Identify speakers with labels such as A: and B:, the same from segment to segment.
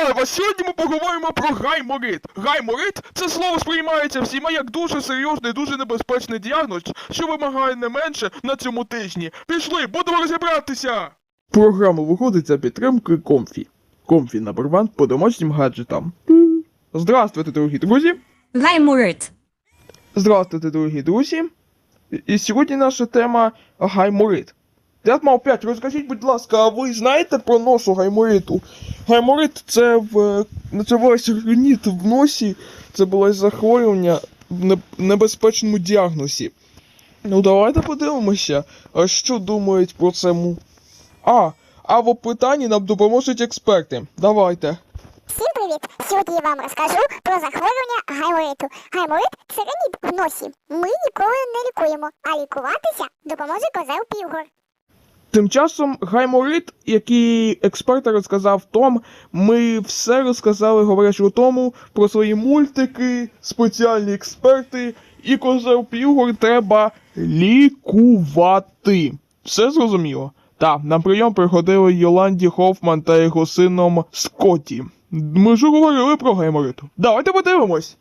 A: Вітаю вас! Сьогодні ми поговоримо про гайморит. Гайморит це слово сприймається всіма як дуже серйозний, дуже небезпечний діагноз, що вимагає не менше на цьому тижні. Пішли, будемо розібратися! Програма виходить за підтримки Комфі. Комфі на по домашнім гаджетам. Здравствуйте, дорогі друзі!
B: Гаймурит.
A: Здравствуйте, дорогі друзі! І сьогодні наша тема гайморит. Дед мав 5, розкажіть, будь ласка, а ви знаєте про носу гаймориту? Гайморит це в називається граніт в носі, це було захворювання в небезпечному діагнозі. Ну давайте подивимося, що думають про це. А, а в опитанні нам допоможуть експерти. Давайте.
C: Всім привіт! Сьогодні я вам розкажу про захворювання гаймориту. Гайморит це раніб в носі. Ми ніколи не лікуємо, а лікуватися допоможе козел Півгор.
A: Тим часом гайморит, який експерт розказав Том, ми все розказали говорячи тому про свої мультики, спеціальні експерти, і козел треба лікувати. Все зрозуміло? Так, на прийом приходили Йоланді Хофман та його сином Скотті. Ми ж говорили про гаймориту. Давайте подивимось.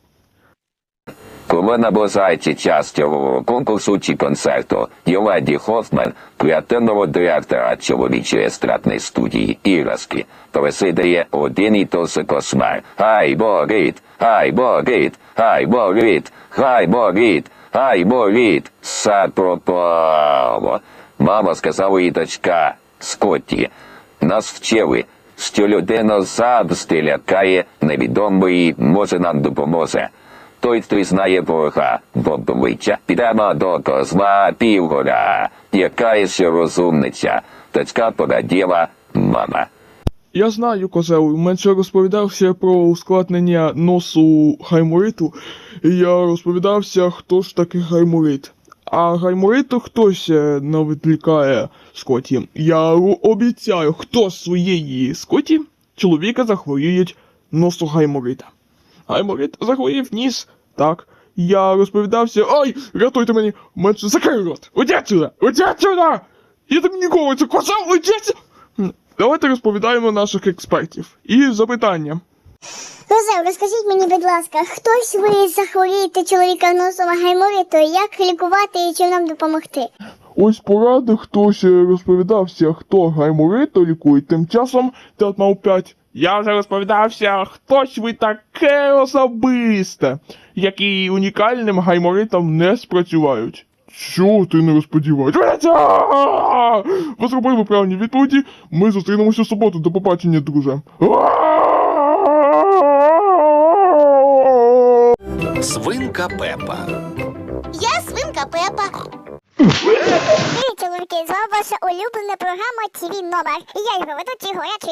D: Коли наближається час цього конкурсу чи концерту, Єледі Хофман, креативного директора чоловічої естрадної студії «Іграшки», пересидає один і же кошмар. Хай болить, хай болить, хай болить, хай болить, хай болить, сад пропало. Мама сказала їй дочка, Скотті, нас вчили, що людина завжди лякає невідомої, може нам допоможе. Той, хто знає ворога обличчя, підемо до козла півгора, яка ще розумниця. Дочка пораділа мама.
A: Я знаю, козел, менше розповідався про ускладнення носу гаймориту. і Я розповідався, хто ж такий гайморит. А гаймориту хтось е, не відлікає Скотті. Я обіцяю, хто з своєї Скотті чоловіка захворіють носу гайморита. Гайморит захворів ніс, так. Я розповідався. Ай! Рятуйте мені! Менше закрий рот! Уйди отсюда! Уйди отсюда! Я так ніколи це козел, уйди Давайте розповідаємо наших експертів. І запитання.
C: Козел, розкажіть мені, будь ласка, хтось ви захворієте чоловіка носом гаймориту, як лікувати і чим нам допомогти?
A: Ось поради, хтось е, розповідався, хто гайморито лікує. Тим часом Тет мав 5. Я вже розповідався, хтось ви таке особисте, які унікальним гайморитом не спрацювають. Що ти не розподіваєшся? Ви зробили правильні відповіді. Ми зустрінемося в суботу. До побачення, друже.
E: Свинка Пепа.
C: Я свинка Пепа. Привіт, чоловіки, з вами ваша улюблена програма ТВ номер. І я його ведучий горячий